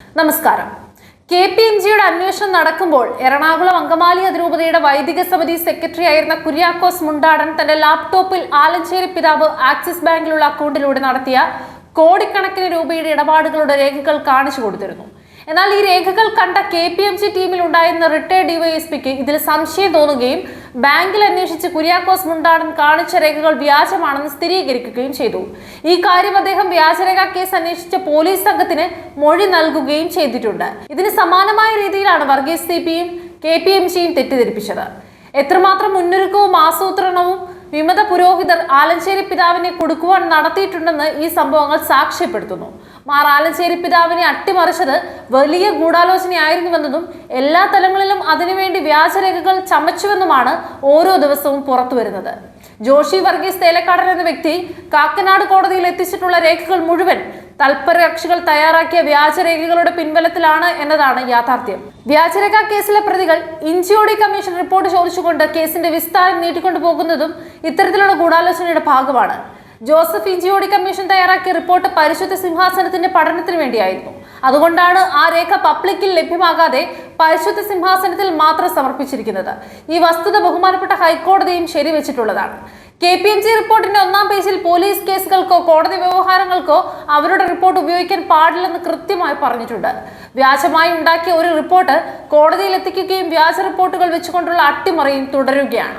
നമസ്കാരം. K P M ജിയുടെ അന്വേഷണം നടക്കുമ്പോൾ എറണാകുളം അങ്കമാലി അതിരൂപതയുടെ വൈദിക സമിതി സെക്രട്ടറി ആയിരുന്ന കുര്യാക്കോസ് മുണ്ടാടൻ തന്റെ ലാപ്ടോപ്പിൽ ആലഞ്ചേരി പിതാവ് ആക്സിസ് ബാങ്കിലുള്ള അക്കൗണ്ടിലൂടെ നടത്തിയ കോടിക്കണക്കിന് രൂപയുടെ ഇടപാടുകളുടെ രേഖകൾ കാണിച്ചു കൊടുത്തിരുന്നു. എന്നാൽ ഈ രേഖകൾ കണ്ട കെ പി എം ജി ടീമിൽ ഉണ്ടായിരുന്ന റിട്ടയർഡ് ഡിവൈഎസ്പിക്ക് ഇതിൽ സംശയം തോന്നുകയും ബാങ്കിൽ അന്വേഷിച്ച് കുര്യാക്കോസ് മുണ്ടാടൻ കാണിച്ച രേഖകൾ വ്യാജമാണെന്ന് സ്ഥിരീകരിക്കുകയും ചെയ്തു. ഈ കാര്യം അദ്ദേഹം വ്യാജരേഖ കേസ് അന്വേഷിച്ച പോലീസ് സംഘത്തിന് മൊഴി നൽകുകയും ചെയ്തിട്ടുണ്ട്. ഇതിന് സമാനമായ രീതിയിലാണ് വർഗീസ് സി പിയും കെ പി എം സിയും തെറ്റിദ്ധരിപ്പിച്ചത്. എത്രമാത്രം മുന്നൊരുക്കവും ആസൂത്രണവും വിമത പുരോഹിതർ ആലഞ്ചേരി പിതാവിനെ കൊടുക്കുവാൻ നടത്തിയിട്ടുണ്ടെന്ന് ഈ സംഭവങ്ങൾ സാക്ഷ്യപ്പെടുത്തുന്നു. മാർ ആലഞ്ചേരി പിതാവിനെ അട്ടിമറിച്ചത് വലിയ ഗൂഢാലോചനയായിരുന്നുവെന്നതും എല്ലാ തലങ്ങളിലും അതിനുവേണ്ടി വ്യാജരേഖകൾ ചമച്ചുവെന്നുമാണ് ഓരോ ദിവസവും പുറത്തു വരുന്നത്. ജോഷി വർഗീസ് തേലക്കാടൻ എന്ന വ്യക്തി കാക്കനാട് കോടതിയിൽ എത്തിച്ചിട്ടുള്ള രേഖകൾ മുഴുവൻ തൽപര കക്ഷികൾ തയ്യാറാക്കിയ വ്യാജരേഖകളുടെ പിൻബലത്തിലാണ് എന്നതാണ് യാഥാർത്ഥ്യം. വ്യാജരേഖ കേസിലെ പ്രതികൾ ഇഞ്ചിയോടി കമ്മീഷൻ റിപ്പോർട്ട് ചോദിച്ചുകൊണ്ട് കേസിന്റെ വിസ്താരം നീട്ടിക്കൊണ്ടു പോകുന്നതും ഇത്തരത്തിലുള്ള ഗൂഢാലോചനയുടെ ഭാഗമാണ്. ജോസഫ് ഇഞ്ചിയോടി കമ്മീഷൻ തയ്യാറാക്കിയ റിപ്പോർട്ട് പരിശുദ്ധ സിംഹാസനത്തിന്റെ പഠനത്തിന് വേണ്ടിയായിരുന്നു. അതുകൊണ്ടാണ് ആ രേഖ പബ്ലിക്കിൽ ലഭ്യമാകാതെ പരിശുദ്ധ സിംഹാസനത്തിൽ മാത്രം സമർപ്പിച്ചിരിക്കുന്നത്. ഈ വസ്തുത ബഹുമാനപ്പെട്ട ഹൈക്കോടതിയും ശരിവെച്ചിട്ടുള്ളതാണ്. കെ പി എം ജി റിപ്പോർട്ടിന്റെ ഒന്നാം പേജിൽ പോലീസ് കേസുകൾക്കോ കോടതി വ്യവഹാരങ്ങൾക്കോ അവരുടെ റിപ്പോർട്ട് ഉപയോഗിക്കാൻ പാടില്ലെന്ന് കൃത്യമായി പറഞ്ഞിട്ടുണ്ട്. വ്യാജമായി ഉണ്ടാക്കിയ ഒരു റിപ്പോർട്ട് കോടതിയിൽ എത്തിക്കുകയും വ്യാജ റിപ്പോർട്ടുകൾ വെച്ചുകൊണ്ടുള്ള അട്ടിമറിയും തുടരുകയാണ്.